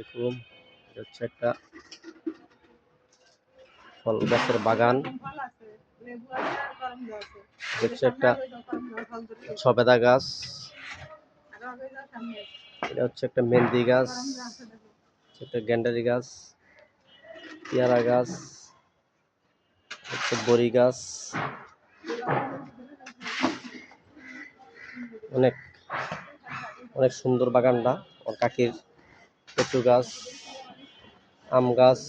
আলাইকুম। এটা হচ্ছে একটা ফল গাছের বাগান। হচ্ছে একটা সবেদা গাছ। এটা হচ্ছে একটা মেহেন্দি গাছ। একটা গ্যান্ডারি গাছ। পেয়ারা গাছ। হচ্ছে বড়ি গাছ। অনেক অনেক সুন্দর বাগানটা। ওর কাকির কচু গাছ, আম গাছ,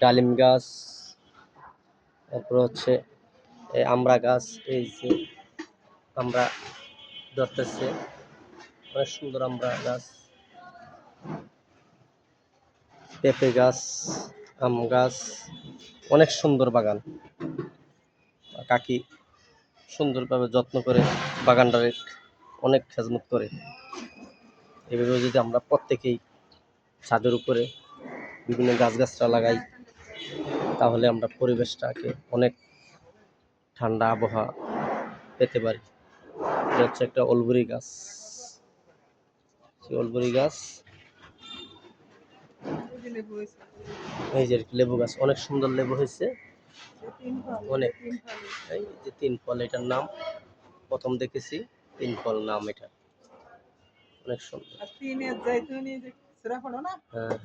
ডালিম গাছ, তারপর হচ্ছে এই আমড়া গাছ, এই যে আমরা ধরতেছে। অনেক সুন্দর আমরা গাছ। পেঁপে গাছ, আম গাছ, অনেক সুন্দর বাগান। কাকি সুন্দরভাবে যত্ন করে বাগানটারে অনেক খেজমত করে। এভাবে যদি আমরা প্রত্যেকেই ছাদের উপরে বিভিন্ন গাছগাছরা লাগাই, তাহলে আমরা পরিবেশটাকে অনেক ঠান্ডা আবহাওয়া পেতে পারি। এটা হচ্ছে একটা অলবুরি গাছ। অলবুরি গাছ, এই যে লেবু গাছ, অনেক সুন্দর লেবু হয়েছে। অনেক, এই যে তিন ফল এটার নাম প্রথম দেখেছি তিন ফল নাম এটা। অনেক সুন্দর। হ্যাঁ।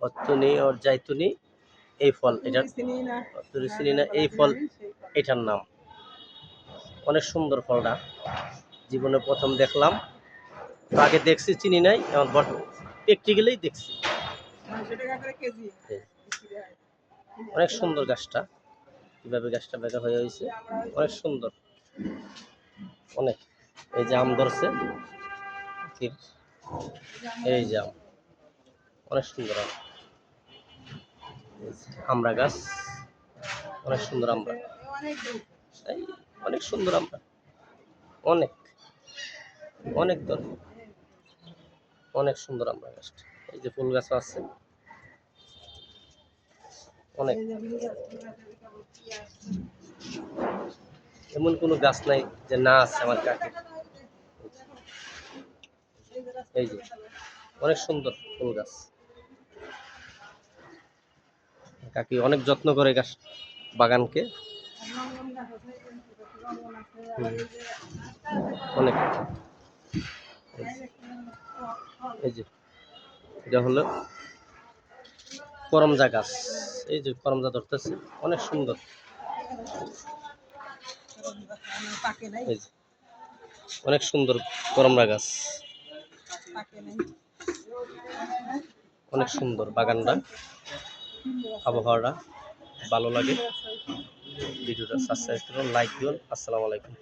অত্তনি ওর জাইতুনি এই ফল এটা অত্তরি চিনি না এই ফল এটার নাম। অনেক সুন্দর ফলটা। জীবনে প্রথম দেখলাম। আগে দেখছি চিনি নাই এখন প্র্যাকটিক্যালেই দেখছি। অনেক সুন্দর গাছটা। কীভাবে গাছটা বেঁকা হয়ে হয়েছে। অনেক সুন্দর। অনেক। এই যে আম ধরছে। ঠিক এই যে আম অনেক সুন্দর আম। এই যে আমড়া গাছ, অনেক সুন্দর আমরা। অনেক সুন্দর আমরা। অনেক অনেক দর অনেক সুন্দর আমরা গাছটা এই যে ফুল গাছ আছে। অনেক। এমন কোনো গাছ নাই যে না আছে আমার কাকে। এই যে, অনেক সুন্দর ফুল গাছ। কাকি অনেক যত্ন করে গাছ বাগানকে। অনেক। এই যে- এটা হলো করমজা গাছ। এই যে করমজা ধরতেছে, অনেক সুন্দর। অনেক সুন্দর করমরা গাছ। অনেক সুন্দর বাগানটা আবহাওয়াটা ভালো লাগে। ভিডিওটা সাবস্ক্রাইব করুন লাইক দিন। আসসালামু আলাইকুম।